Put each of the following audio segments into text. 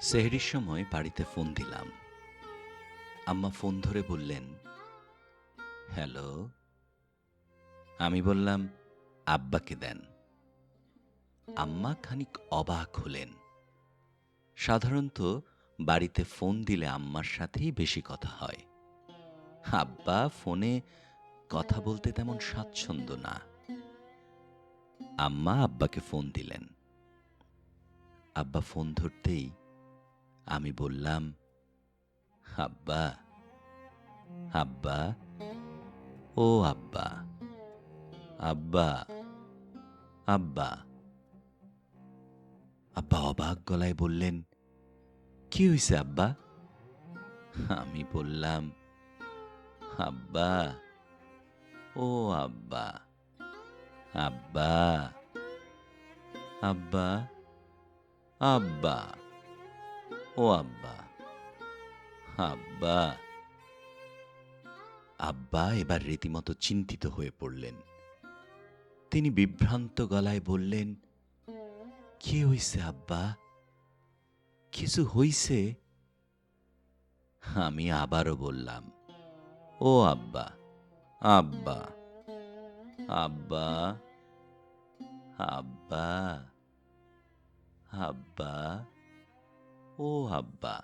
সেহরির সময় বাড়িতে ফোন দিলাম। আম্মা ফোন ধরে বললেন, হ্যালো? আমি বললাম, আব্বাকে দেন। আম্মা খানিক অবাক হলেন। সাধারণত বাড়িতে ফোন দিলে আম্মার সাথেই বেশি কথা হয়। আব্বা ফোনে কথা বলতে তেমন স্বাচ্ছন্দ্য না। আম্মা আব্বাকে ফোন দিলেন। আব্বা ফোন ধরতেই আমি বললাম, আব্বা আব্বা, ও আব্বা আব্বা আব্বা। আব্বা অবাক গলায় বললেন, কি হয়েছে আব্বা? আমি বললাম, আব্বা, ও আব্বা আব্বা আব্বা আব্বা। ও আব্বা। আব্বা। আব্বা এবার রীতিমতো চিন্তিত হয়ে পড়লেন। তিনি বিভ্রান্ত গলায় বললেন, কি হইছে আব্বা? কিছু হইছে? আমি আবারও বললাম, ও আব্বা আব্বা আব্বা আব্বা আব্বা ও আব্বা।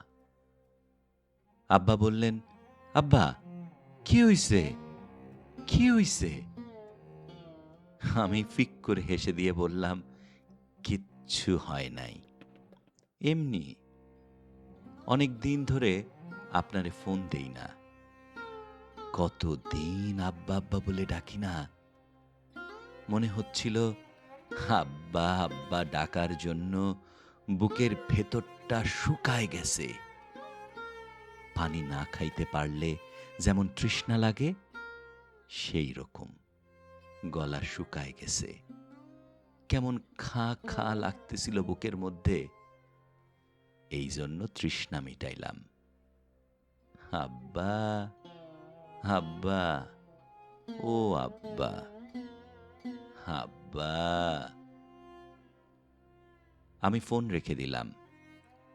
আব্বা বললেন, আব্বা, কি হইছে? কি হইছে? আমি ফিক করে হেসে দিয়ে বললাম, কিচ্ছু হয় নাই। এমনি, অনেক দিন ধরে আপনারে ফোন দেই না। কত দিন আব্বা আব্বা বলে ডাকি না? মনে হচ্ছিল, আব্বা আব্বা ডাকার জন্য বুকের ভেতরটা শুকায় গেছে। পানি না খাইতে পারলে যেমন তৃষ্ণা লাগে, সেই রকম গলা শুকায় গেছে। কেমন খা খা লাগতেছিল বুকের মধ্যে। এই জন্য তৃষ্ণা মিটাইলাম। আব্বা আব্বা, ও আব্বা আব্বা। আমি ফোন রেখে দিলাম।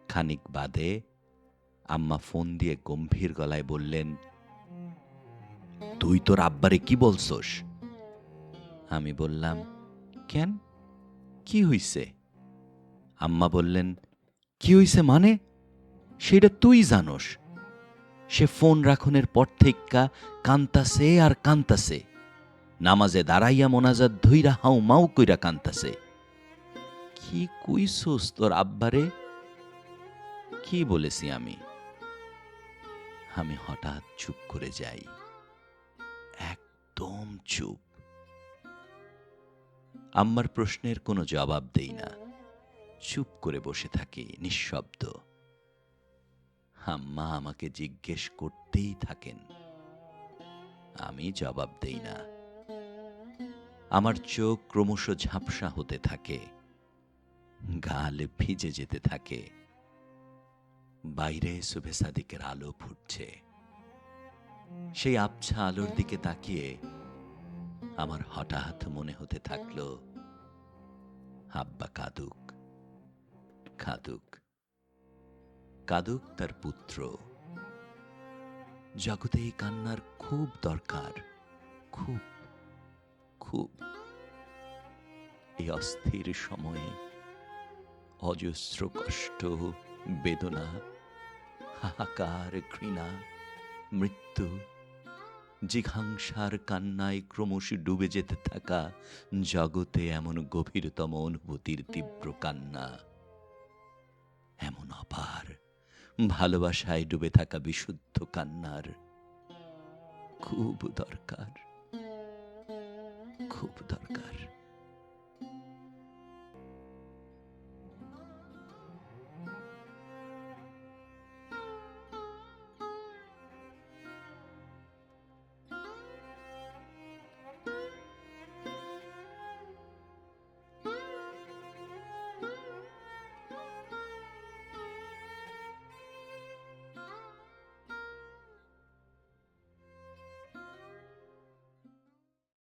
খানিক বাদে আম্মা ফোন দিয়ে গম্ভীর গলায় বললেন, তুই তোর আব্বারে কি বলছস? আমি বললাম, কেন? কি হইছে? আম্মা বললেন, কি হইছে মানে? সেটা তুই জানোস। সে ফোন রাখনের পর থেক্কা কান্তাসে আর কান্তাসে নামাজে দাঁড়াইয়া মোনাজাত ধইরা হাউ মাউ কইরা কান্তাসে কি কইছস তোর আব্বারে কি বলেছি আমি? আমি হঠাৎ চুপ করে যাই। একদম চুপ। আম্মার প্রশ্নের কোনো জবাব দেই না। চুপ করে বসে থাকি নিঃশব্দ। আম্মা আমাকে জিজ্ঞেস করতেই থাকেন। আমি জবাব দেই না। আমার চোখ ক্রমশ ঝাপসা হতে থাকে। গাল ভিজে যেতে থাকে। বাইরে শুভে সাদিকের আলো ফুটছে। সেই আবছা আলোর দিকে তাকিয়ে আমার হঠাৎ মনে হতে থাকল, আব্বা কাদুক কাদুক কাদুক তার পুত্র। জগতে এই কান্নার খুব দরকার, খুব খুব। এই অস্থির সময়ে অজস্র কষ্ট, বেদনা, হাহাকার, ঘৃণা, মৃত্যু, জিঘাংসার কান্নায় ক্রমশ ডুবে যেতে থাকা জগতে এমন গভীরতম অনুভূতির তীব্র কান্না, এমন অপার, ভালোবাসায় ডুবে থাকা বিশুদ্ধ কান্নার খুব দরকার খুব দরকার।